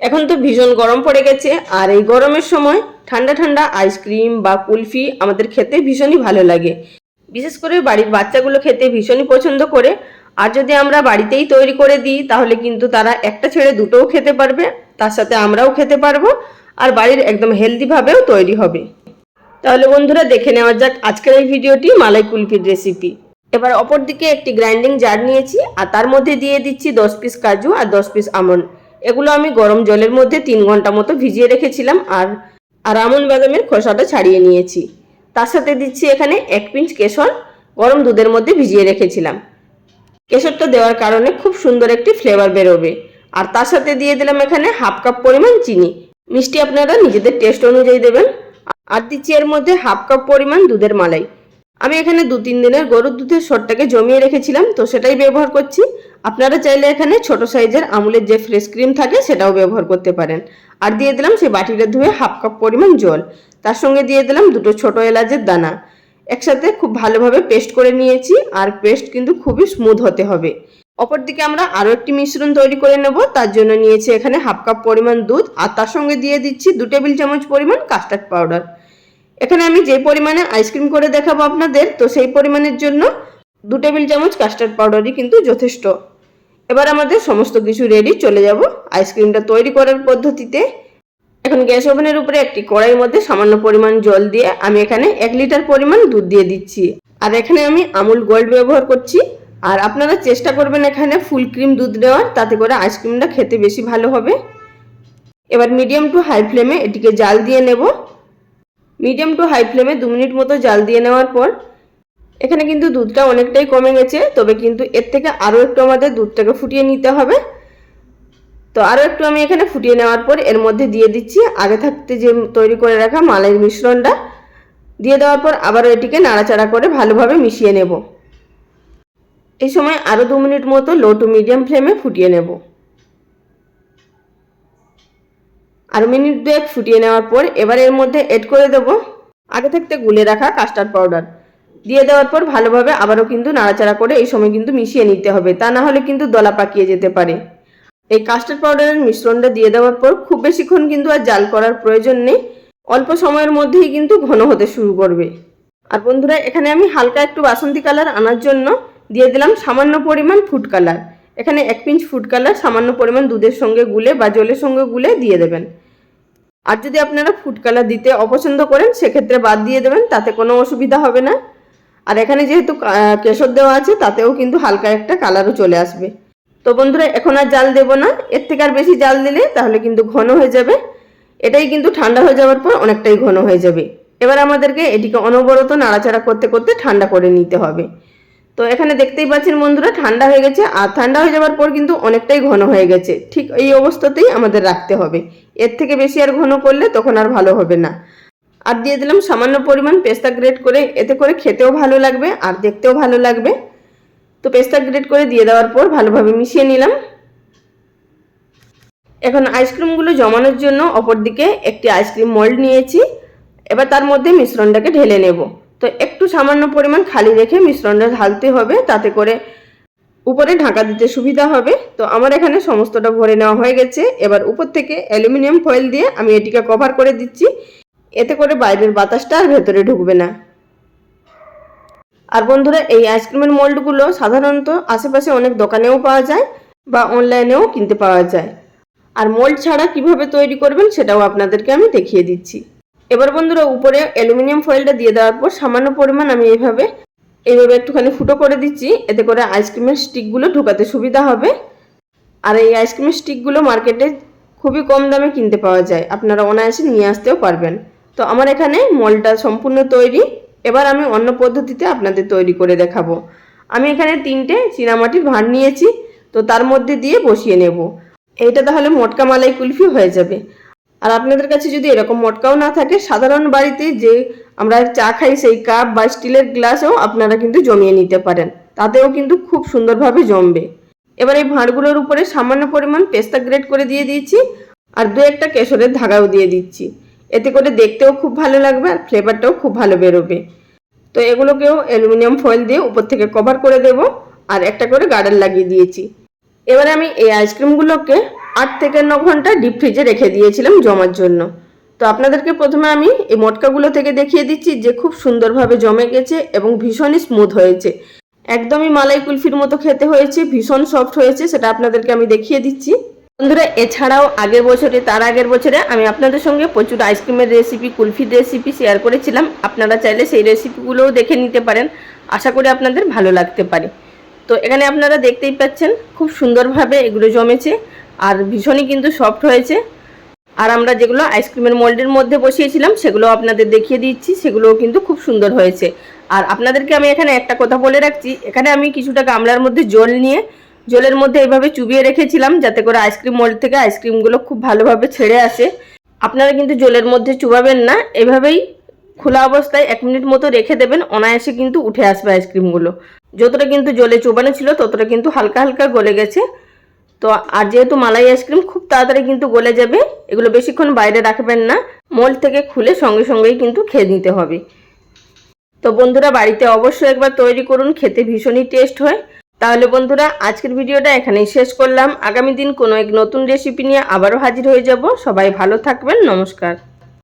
এখন তো ভীষণ গরম পড়ে গেছে, আর এই গরমের সময় ঠান্ডা ঠান্ডা আইসক্রিম বা কুলফি আমাদের খেতে ভীষণই ভালো লাগে। বিশেষ করে বাড়ির বাচ্চাগুলো খেতে ভীষণই পছন্দ করে। আর যদি আমরা বাড়িতেই তৈরি করে দিই, তাহলে কিন্তু তারা একটা ছেড়ে দুটোও খেতে পারবে, তার সাথে আমরাও খেতে পারব, আর বাড়ির একদম হেলদিভাবেও তৈরি হবে। তাহলে বন্ধুরা দেখে নেওয়া যাক আজকের এই ভিডিওটি মালাই কুলফির রেসিপি এবার অপর দিকে একটি গ্রাইন্ডিং জার নিয়েছি, আর তার মধ্যে দিয়ে দিচ্ছি দশ পিস কাজু আর দশ পিস আমন্ড। এগুলো আমি গরম জলের মধ্যে তিন ঘণ্টা মতো ভিজিয়ে রেখেছিলাম আর আর আমন বাদামের খোসাটা ছাড়িয়ে নিয়েছি। তার সাথে দিচ্ছি এখানে এক পিঞ্চ কেশর গরম দুধের মধ্যে ভিজিয়ে রেখেছিলাম। কেশরটা দেওয়ার কারণে খুব সুন্দর একটি ফ্লেভার বেরোবে। আর তার সাথে দিয়ে দিলাম এখানে হাফ কাপ পরিমাণ চিনি। মিষ্টি আপনারা নিজেদের টেস্ট অনুযায়ী দেবেন। আর দিচ্ছি এর মধ্যে হাফ কাপ পরিমাণ দুধের মালাই। আমি এখানে দু তিন দিনের গরুর দুধের সরটাকে জমিয়ে রেখেছিলাম, তো সেটাই ব্যবহার করছি। আপনারা চাইলে এখানে ছোট সাইজের আমুলের যে ফ্রেশ ক্রিম থাকে সেটাও ব্যবহার করতে পারেন। আর দিয়ে দিলাম সেই বাটিটা ধুয়ে হাফ কাপ পরিমাণ জল। তার সঙ্গে দিয়ে দিলাম দুটো ছোট এলাচের দানা। একসাথে খুব ভালোভাবে পেস্ট করে নিয়েছি, আর পেস্ট কিন্তু খুবই স্মুথ হতে হবে। অপরদিকে আমরা আরও একটি মিশ্রণ তৈরি করে নেব, তার জন্য নিয়েছি এখানে হাফ কাপ পরিমাণ দুধ, আর তার সঙ্গে দিয়ে দিচ্ছি দু টেবিল চামচ পরিমাণ কাস্টার্ড পাউডার। এখানে আমি যে পরিমাণে আইসক্রিম করে দেখাবো আপনাদের, তো সেই পরিমাণের জন্য দু টেবিল চামচ কাস্টার্ড পাউডারই কিন্তু যথেষ্ট। এবার আমাদের সমস্ত কিছু রেডি চলে যাব আইসক্রিমটা তৈরি করার পদ্ধতিতে। এখন গ্যাস ওভেনের উপরে একটি কড়াইয়ের মধ্যে সামান্য পরিমাণ জল দিয়ে আমি এখানে এক লিটার পরিমাণ দুধ দিয়ে দিচ্ছি। আর এখানে আমি আমুল গোল্ড ব্যবহার করছি। আর আপনারা চেষ্টা করবেন এখানে ফুল ক্রিম দুধ নেওয়ার, তাতে করে আইসক্রিমটা খেতে বেশি ভালো হবে। এবার মিডিয়াম টু হাই ফ্লেমে এটিকে জাল দিয়ে নেব। মিডিয়াম টু হাই ফ্লেমে দু মিনিট মতো জাল দিয়ে নেওয়ার পর, এখানে কিন্তু দুধটা অনেকটাই কমে গেছে, তবে কিন্তু এর থেকে আরও একটু আমাদের দুধটাকে ফুটিয়ে নিতে হবে। তো আরও একটু আমি এখানে ফুটিয়ে নেওয়ার পর এর মধ্যে দিয়ে দিচ্ছি, আগে থাকতে যে তৈরি করে রাখা মালাইয়ের মিশ্রণটা, দিয়ে দেওয়ার পর আবারও এটিকে নাড়াচাড়া করে ভালোভাবে মিশিয়ে নেব। এই সময় আরও দু মিনিট মতো লো টু মিডিয়াম ফ্লেমে ফুটিয়ে নেব। আর মিনিট দুয়েক ফুটিয়ে নেওয়ার পর এবার এর মধ্যে এড করে দেব। আগে থাকতে গুলে রাখা কাস্টার্ড পাউডার দিয়ে দেওয়ার পর ভালোভাবে আবারও কিন্তু নাড়াচাড়া করে এই সময় কিন্তু মিশিয়ে নিতে হবে। তা না হলে কিন্তু দলা পাকিয়ে যেতে পারে। এই কাস্টার্ড পাউডারের মিশ্রণটা দিয়ে দেওয়ার পর খুব বেশিক্ষণ কিন্তু আর জাল করার প্রয়োজন নেই। অল্প সময়ের মধ্যেই কিন্তু ঘন হতে শুরু করবে। আর বন্ধুরা, এখানে আমি হালকা একটু বাসন্তী কালার আনার জন্য দিয়ে দিলাম সামান্য পরিমাণ ফুড কালার এখানে এক পিঞ্চ ফুড কালার সামান্য পরিমাণ দুধের সঙ্গে গুলে বা জলের সঙ্গে গুলে দিয়ে দেবেন। আর যদি আপনারা ফুড কালার দিতে অপছন্দ করেন, সেক্ষেত্রে বাদ দিয়ে দেবেন, তাতে কোনো অসুবিধা হবে না। আর এখানে যেহেতু কেশর দেওয়া আছে, তাতেও কিন্তু হালকা একটা কালারও চলে আসবে। তো বন্ধুরা, এখন আর জাল দেবো না। এর থেকে আর বেশি জাল দিলে তাহলে কিন্তু ঘন হয়ে যাবে। এটাই কিন্তু ঠান্ডা হয়ে যাওয়ার পর অনেকটাই ঘন হয়ে যাবে। এবার আমাদেরকে এটিকে অনবরত নাড়াচাড়া করতে করতে ঠান্ডা করে নিতে হবে। তো এখানে দেখতেই পাচ্ছেন বন্ধুরা, ঠান্ডা হয়ে গেছে আর ঠান্ডা হয়ে যাওয়ার পর কিন্তু অনেকটাই ঘন হয়ে গেছে। ঠিক এই অবস্থাতেই আমাদের রাখতে হবে। এর থেকে বেশি আর ঘন করলে তখন আর ভালো হবে না। আর দিয়ে দিলাম সামান্য পরিমাণ পেস্তা গ্রেট করে, এতে করে খেতেও ভালো লাগবে আর দেখতেও ভালো লাগবে। তো পেস্তা গ্রেট করে দিয়ে দেওয়ার পর ভালোভাবে মিশিয়ে নিলাম। এখন আইসক্রিমগুলো জমানোর জন্য অপর দিকে একটি আইসক্রিম মোল্ড নিয়েছি। এবার তার মধ্যে মিশ্রণটাকে ঢেলে নেব। তো একটু সামান্য পরিমাণ খালি রেখে মিশ্রণটা ঢালতে হবে, তাতে করে উপরে ঢাকা দিতে সুবিধা হবে। তো আমার এখানে সমস্তটা ভরে নেওয়া হয়ে গেছে। এবার উপর থেকে অ্যালুমিনিয়াম ফয়েল দিয়ে আমি এটিকে কভার করে দিচ্ছি। এতে করে বাইরের বাতাসটা আর ভেতরে ঢুকবে না। আর বন্ধুরা, এই আইসক্রিমের মোল্ডগুলো সাধারণত আশেপাশে অনেক দোকানেও পাওয়া যায় বা অনলাইনেও কিনতে পাওয়া যায়। আর মোল্ড ছাড়া কীভাবে তৈরি করবেন সেটাও আপনাদেরকে আমি দেখিয়ে দিচ্ছি। এবার বন্ধুরা উপরে অ্যালুমিনিয়াম ফয়েলটা দিয়ে দেওয়ার পর সামান্য পরিমাণ আমি এইভাবে এইভাবে একটুখানি ফুটো করে দিচ্ছি। এতে করে আইসক্রিমের স্টিকগুলো ঢোকাতে সুবিধা হবে। আর এই আইসক্রিমের স্টিকগুলো মার্কেটে খুবই কম দামে কিনতে পাওয়া যায়। আপনারা অনায়াসে নিয়ে আসতেও পারবেন। তো আমার এখানে মলটা সম্পূর্ণ তৈরি। এবার আমি অন্য পদ্ধতিতে আপনাদের তৈরি করে দেখাবো। আমি এখানে তিনটে চীনামাটির ভাঁড় নিয়েছি। তো তার মধ্যে দিয়ে বসিয়ে নেব। এইটা তাহলে মটকা মালাই কুলফি হয়ে যাবে। আর আপনাদের কাছে যদি এরকম মটকাও না থাকে, সাধারণ বাড়িতে যে আমরা চা খাই সেই কাপ বা স্টিলের গ্লাসেও আপনারা কিন্তু জমিয়ে নিতে পারেন। তাতেও কিন্তু খুব সুন্দরভাবে জমবে। এবার এই ভাঁড়গুলোর উপরে সামান্য পরিমাণ পেস্তা গ্রেট করে দিয়ে দিয়েছি আর দু একটা কেশরের ধাগাও দিয়ে দিচ্ছি। এতে করে দেখতেও খুব ভালো লাগবে আর ফ্লেভারটাও খুব ভালো বেরোবে। তো এগুলোকেও অ্যালুমিনিয়াম ফয়েল দিয়ে উপর থেকে কভার করে দেব আর একটা করে গার্ডার লাগিয়ে দিয়েছি। এবারে আমি এই আইসক্রিমগুলোকে আট থেকে ন ঘণ্টা ডিপ ফ্রিজে রেখে দিয়েছিলাম জমার জন্য। তো আপনাদেরকে প্রথমে আমি এই মটকাগুলো থেকে দেখিয়ে দিচ্ছি যে খুব সুন্দরভাবে জমে গেছে এবং ভীষণই স্মুথ হয়েছে। একদমই মালাই কুলফির মতো খেতে হয়েছে, ভীষণ সফট হয়েছে, সেটা আপনাদেরকে আমি দেখিয়ে দিচ্ছি। বন্ধুরা, এছাড়াও আগের বছরে, তার আগের বছরে আমি আপনাদের সঙ্গে প্রচুর আইসক্রিমের রেসিপি কুলফির রেসিপি শেয়ার করেছিলাম। আপনারা চাইলে সেই রেসিপিগুলোও দেখে নিতে পারেন। আশা করি আপনাদের ভালো লাগতে পারে। তো এখানে আপনারা দেখতেই পাচ্ছেন, খুব সুন্দরভাবে এগুলো জমেছে। আর ভীষণই কিন্তু সফট হয়েছে। আর আমরা যেগুলো আইসক্রিমের মোল্ডের মধ্যে বসিয়েছিলাম, সেগুলো আপনাদের দেখিয়ে দিচ্ছি, সেগুলোও কিন্তু খুব সুন্দর হয়েছে। আর আপনাদেরকে আমি এখানে একটা কথা বলে রাখছি, এখানে আমি কিছুটা গামলার মধ্যে জল নিয়ে, জলের মধ্যে এইভাবে চুবিয়ে রেখেছিলাম, যাতে করে আইসক্রিম মোল্ড থেকে আইসক্রিমগুলো খুব ভালোভাবে ছেড়ে আসে। আপনারা কিন্তু জলের মধ্যে চুবাবেন না, এভাবেই খোলা অবস্থায় এক মিনিট মতো রেখে দেবেন, অনায়াসে কিন্তু উঠে আসবে আইসক্রিমগুলো যতটা কিন্তু জলে চুবানো ছিল, ততটা কিন্তু হালকা হালকা গলে গেছে। তো আর যেহেতু মালাই আইসক্রিম খুব তাড়াতাড়ি কিন্তু গলে যাবে, এগুলো বেশিক্ষণ বাইরে রাখবেন না, মল থেকে খুলে সঙ্গে সঙ্গেই কিন্তু খেয়ে নিতে হবে। তো বন্ধুরা, বাড়িতে অবশ্যই একবার তৈরি করুন, খেতে ভীষণই টেস্ট হয়। তাহলে বন্ধুরা, আজকের ভিডিওটা এখানেই শেষ করলাম। আগামী দিন কোনো এক নতুন রেসিপি নিয়ে আবারও হাজির হয়ে যাব। সবাই ভালো থাকবেন, নমস্কার।